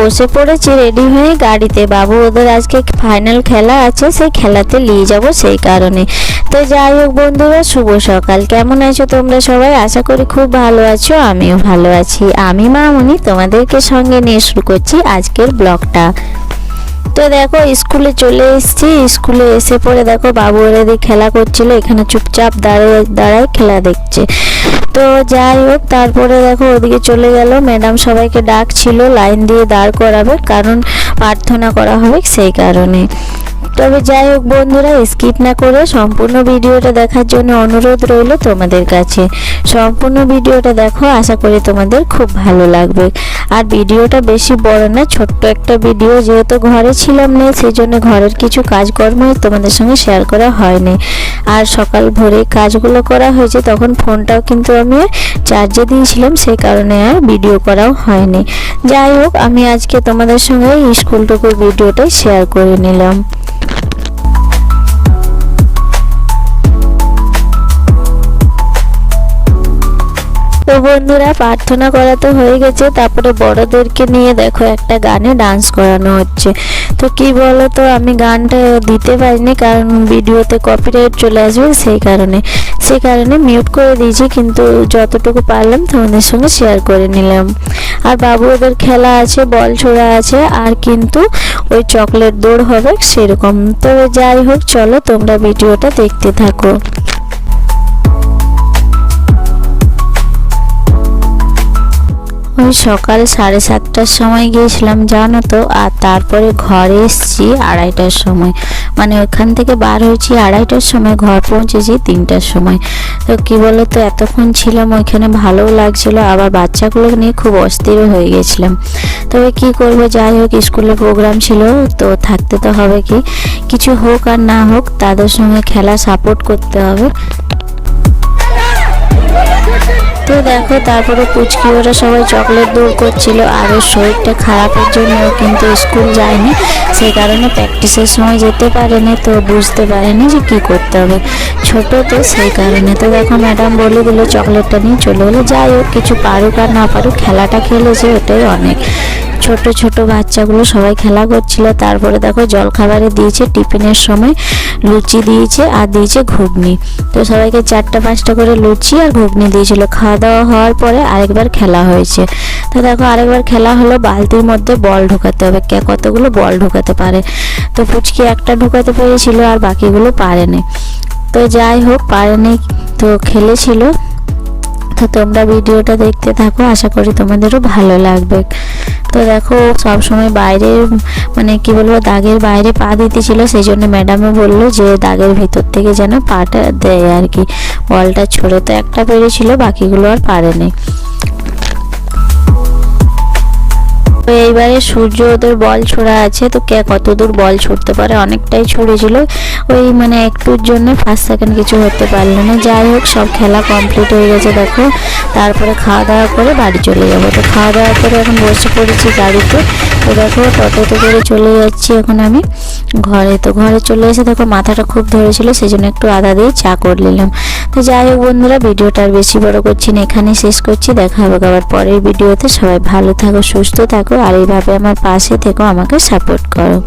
বসে পড়েছি রেডি হয়ে গাড়িতে। বাবু ওদের আজকে ফাইনাল খেলা আছে, সেই খেলাতে নিয়ে যাব সেই কারণে। তো যাই হোক বন্ধুরা, শুভ সকাল। কেমন আছো তোমরা সবাই? আশা করি খুব ভালো আছো, আমিও ভালো আছি। আমি মামুনি, তোমাদেরকে সঙ্গে নিয়ে শুরু করছি আজকের ব্লগটা। তো দেখো, স্কুলে চলে এসেছি। স্কুলে এসে পরে দেখো, বাবু ওরা দিয়ে খেলা করছিল। এখানে চুপচাপ দাঁড়িয়ে, দাঁড়ায় খেলা দেখছে। তো যাই হোক, তারপরে দেখো, ওদিকে চলে গেল। ম্যাডাম সবাইকে ডাকছিল, লাইন দিয়ে দাঁড় করাবে। কারণ প্রার্থনা করা হবে সেই কারণে। তবে যাই হোক বন্ধুরা স্কিপ না করে সম্পূর্ণ ভিডিওটা দেখার জন্য অনুরোধ রইল তোমাদের কাছে। সম্পূর্ণ ভিডিওটা দেখো, আশা করি তোমাদের খুব ভালো লাগবে। আর ভিডিওটা বেশি বড় না, ছোট্ট একটা ভিডিও যেহেতু ঘরে ছিলাম না সেই জন্য ঘরের কিছু কাজকর্মই তোমাদের সঙ্গে শেয়ার করা হয়নি। আর সকাল ভোরে কাজগুলো করা হয়েছে, তখন ফোনটাও কিন্তু আমি চার্জে দিয়েছিলাম, সেই কারণে আর ভিডিও করাও হয়নি। যাই হোক, আমি আজকে তোমাদের সঙ্গে স্কুলটুকুর ভিডিওটাই শেয়ার করে নিলাম। তো বন্ধুরা, প্রার্থনা করা তো হয়ে গেছে। তারপরে বড়দেরকে নিয়ে দেখো, একটা গানে ডান্স করানো হচ্ছে। তো কি বলো তো আমি গানটা দিতে পারিনি, কারণ ভিডিওতে কপিরাইট চলে আসবে সেই কারণে। সেই কারণে মিউট করে দিয়েছি, কিন্তু যতটুকু পারলাম তোমাদের সঙ্গে শেয়ার করে নিলাম। আর বাবু, ওদের খেলা আছে, বল ছোড়া আছে, আর কিন্তু ওই চকলেট দৌড় হবে সেরকম। তো যাই হোক, চলো তোমরা ভিডিওটা দেখতে থাকো। ওই সকাল সাড়ে সাতটার সময় গিয়েছিলাম, জানো তো? আর তারপরে ঘরে এসেছি আড়াইটার সময়। মানে ওখান থেকে বার হয়েছি আড়াইটার সময়, ঘর পৌঁছেছি তিনটার সময়। তো কি বলো তো এতক্ষণ ছিলাম, ওইখানে ভালোও লাগছিল, আবার বাচ্চাগুলো নিয়ে খুব অস্থিরও হয়ে গেছিলাম। তবে কি করব, যাই হোক, স্কুলে প্রোগ্রাম ছিল, তো থাকতে তো হবে কি? কিছু হোক আর না হোক, তাদের সঙ্গে খেলা সাপোর্ট করতে হবে। দেখো, তারপরে পুচকি, ওরা সবাই চকলেট দৌড় করছিল। আর ওর শরীরটা খারাপের জন্য কিন্তু স্কুল যায়নি। সেই কারণে প্র্যাকটিসের সময় যেতে পারেনি তো বুঝতে পারেনি যে কি করতে হবে। ছোট তো, সেই কারণে তো দেখো ম্যাডাম বলে দিল চকলেটটা নিয়ে চলে গেলো যাই হোক, কিছু পারুক আর না পারুক, খেলাটা খেলেছে, ওটাই অনেক। ছোট ছোট বাচ্চাগুলো সবাই খেলা করছিল। তারপরে দেখো জলখাবারে দিয়েছে, টিফিনের সময় লুচি দিয়েছে আর দিয়েছে ঘুগনি। তো সবাইকে চারটা পাঁচটা করে লুচি আর ঘুগনি দিয়েছিল। খাওয়া দাওয়া হওয়ার পরে আরেকবার খেলা হয়েছে। তো দেখো আরেকবার খেলা হলো, বালতির মধ্যে বল ঢোকাতে হবে। কে কতগুলো বল ঢোকাতে পারে? তো পুচকি একটা ঢোকাতে পেরেছিল আর বাকিগুলো পারেনি। তো যাই হোক, পারেনি তো খেলেছিল। তো তোমরা ভিডিওটা দেখতে থাকো, আশা করি তোমাদেরও ভালো লাগবে। তো দেখো সব সময় বাইরে মানে কি বলব, দাগের বাইরে পা দিতেছিল। সেই জন্য ম্যাডামও বলল যে, দাগের ভিতর থেকে যেন পাটা দেয় আর কি। বলটা ছড়ে তো একটা পেরেছিল, বাকিগুলো আর পারেনি। তো এইবারে সূর্য ওদের বল ছোড়া আছে, তো কে কত দূর বল ছুটতে পারে? অনেকটাই ছুড়েছিল। ওই মানে একটুর জন্য ফার্স্ট সেকেন্ড কিছু হতে পারল না। যাই হোক, সব খেলা কমপ্লিট হয়ে গেছে, দেখো। তারপরে খাওয়া দাওয়া করে বাড়ি চলে যাব। তো খাওয়া দাওয়া করে এখন বসে পড়েছি গাড়িতে। তো দেখো টোটোতে করে চলে যাচ্ছি এখন আমি ঘরে। তো ঘরে চলে এসে দেখো, মাথাটা খুব ধরেছিল সেই জন্য একটু আদা দিয়ে চা করে নিলাম। তো যাই হোক বন্ধুরা, ভিডিওটা আর বেশি বড় করছি না এখানে শেষ করছি। দেখা হবে আবার পরের ভিডিওতে। সবাই ভালো থাকো, সুস্থ থাকো। আর এইভাবে আমার পাশে থেকেও আমাকে সাপোর্ট করো।